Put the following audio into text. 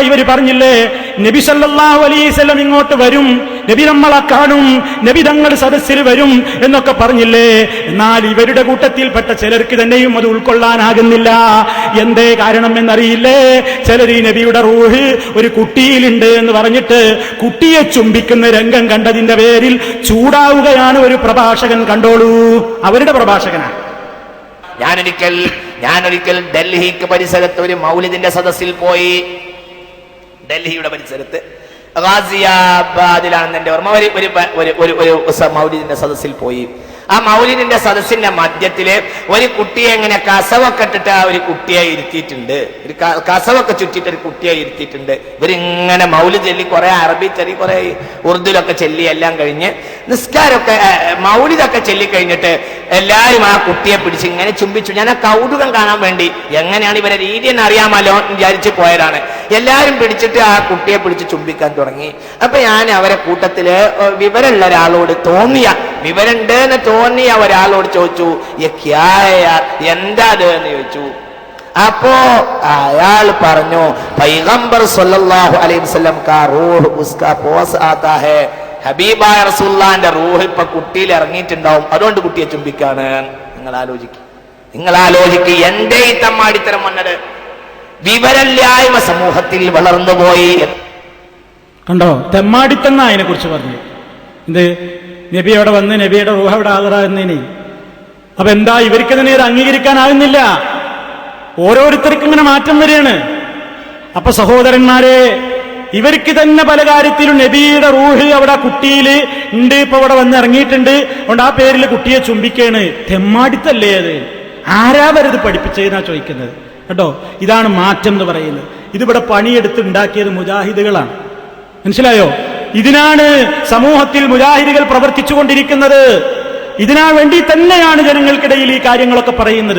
ഇവർ പറഞ്ഞില്ലേ? നബി സല്ലാഹു അലൈഹിസ്സല്ലം ഇങ്ങോട്ട് വരും. നബി നമ്മളെ കാണും. നബി തങ്ങൾ സദസ്സിൽ വരും എന്നൊക്കെ പറഞ്ഞില്ലേ? എന്നാൽ ഇവരുടെ കൂട്ടത്തിൽപ്പെട്ട ചിലർക്ക് തന്നെയും അത് ഉൾക്കൊള്ളാനാകുന്നില്ല. എന്തേ കാരണം എന്നറിയില്ലേ? ചിലർ ഈ നബിയുടെ റൂഹ് ഒരു കുട്ടിയിലുണ്ട് എന്ന് പറഞ്ഞിട്ട് കുട്ടിയെ ചുംബിക്കുന്ന രംഗം കണ്ടതിന്റെ പേരിൽ ചൂടാവുകയാണ് ഒരു പ്രഭാഷകൻ കണ്ടോളൂ. അവരുടെ പ്രഭാഷകനാണ്. ഞാനൊരിക്കൽ ഞാനൊരിക്കൽ ഡൽഹിക്ക് പരിസരത്ത് ഒരു മൗലിദിന്റെ സദസ്സിൽ പോയി. ഡൽഹിയുടെ പരിസരത്ത്. ഗാസിയാബാദിലാണെന്ന് എന്റെ ഓർമ്മ. ഒരു ഒരു ഒരു ഒരു മൗലിദിന്റെ സദസ്സിൽ പോയി. ആ മൗലിദിന്റെ സദസ്സിന്റെ മധ്യത്തിൽ ഒരു കുട്ടിയെ ഇങ്ങനെ കസവൊക്കെ ഇട്ടിട്ട് ആ ഒരു കുട്ടിയെ ഇരുത്തിയിട്ടുണ്ട്. ഒരു കസവൊക്കെ ചുറ്റിട്ട് ഒരു കുട്ടിയെ ഇരുത്തിയിട്ടുണ്ട്. ഇവരിങ്ങനെ മൗലി ചൊല്ലി കുറെ അറബി ചൊല്ലി കുറെ ഉറുദുലൊക്കെ ചൊല്ലി എല്ലാം കഴിഞ്ഞ് നിസ്കാരമൊക്കെ മൗലിതൊക്കെ മൗലിദൊക്കെ ചൊല്ലി കഴിഞ്ഞിട്ട് എല്ലാവരും ആ കുട്ടിയെ പിടിച്ച് ഇങ്ങനെ ചുംബിച്ചു. ഞാൻ ആ കൗതുകം കാണാൻ വേണ്ടി എങ്ങനെയാണ് ഇവരെ രീതി എന്ന് അറിയാമല്ലോ വിചാരിച്ച് പോയതാണ്. എല്ലാവരും പിടിച്ചിട്ട് ആ കുട്ടിയെ പിടിച്ച് ചുംബിക്കാൻ തുടങ്ങി. അപ്പൊ ഞാൻ അവരെ കൂട്ടത്തിൽ വിവരമുള്ള ഒരാളോട് തോന്നിയ വിവരമുണ്ട് എന്ന് തോന്നിയ ഒരാളോട് ചോദിച്ചു "യെ ക്യാ എന്താ അത്? എന്ന് ചോദിച്ചു. അപ്പോ അയാൾ പറഞ്ഞു പൈഗംബർ സല്ലല്ലാഹു അലൈഹി വസല്ലം കാ റൂഹ് ഉസ്കാ പോസ് ആതാ ഹേ. ഹബീബായ റസൂല്ലാന്റെ റൂഹ് ഇപ്പൊ കുട്ടിയിൽ ഇറങ്ങിയിട്ടുണ്ടാവും. അതുകൊണ്ട് കുട്ടിയെ ചുംബിക്കാണ്. നിങ്ങൾ ആലോചിക്കും നിങ്ങൾ ആലോചിക്കുക എന്റെ ഈ തമ്മാടിത്തരം വന്നത് വിവരല്ലായ്മ സമൂഹത്തിൽ വളർന്നുപോയി കണ്ടോ? തെമ്മാടിത്തന്ന അതിനെ കുറിച്ച് പറഞ്ഞു? എന്ത്? നബി അവിടെ വന്ന്? നബിയുടെ റൂഹ അവിടെ ആദരാകുന്നതിന് അപ്പൊ എന്താ ഇവർക്ക് തന്നെ ഇത് അംഗീകരിക്കാനാകുന്നില്ല? ഓരോരുത്തർക്കും ഇങ്ങനെ മാറ്റം വരികയാണ്. അപ്പൊ സഹോദരന്മാരെ ഇവർക്ക് തന്നെ പല കാര്യത്തിലും നബിയുടെ റൂഹ് അവിടെ കുട്ടിയിൽ ഉണ്ട് ഇപ്പൊ അവിടെ വന്ന് ഇറങ്ങിയിട്ടുണ്ട്. അതുകൊണ്ട് ആ പേരിൽ കുട്ടിയെ ചുംബിക്കാണ്. തെമ്മാടിത്തല്ലേ അത്? ആരാവരത് പഠിപ്പിച്ചതെന്നാ ചോദിക്കുന്നത്? കേട്ടോ? ഇതാണ് മാറ്റം എന്ന് പറയുന്നത്. ഇതിവിടെ പണിയെടുത്ത് ഉണ്ടാക്കിയത് മുജാഹിദുകളാണ്. മനസ്സിലായോ? ഇതിനാണ് സമൂഹത്തിൽ മുജാഹിദുകൾ പ്രവർത്തിച്ചുകൊണ്ടിരിക്കുന്നത്. ഇതിനാ വേണ്ടി തന്നെയാണ് ജനങ്ങൾക്കിടയിൽ ഈ കാര്യങ്ങളൊക്കെ പറയുന്നത്.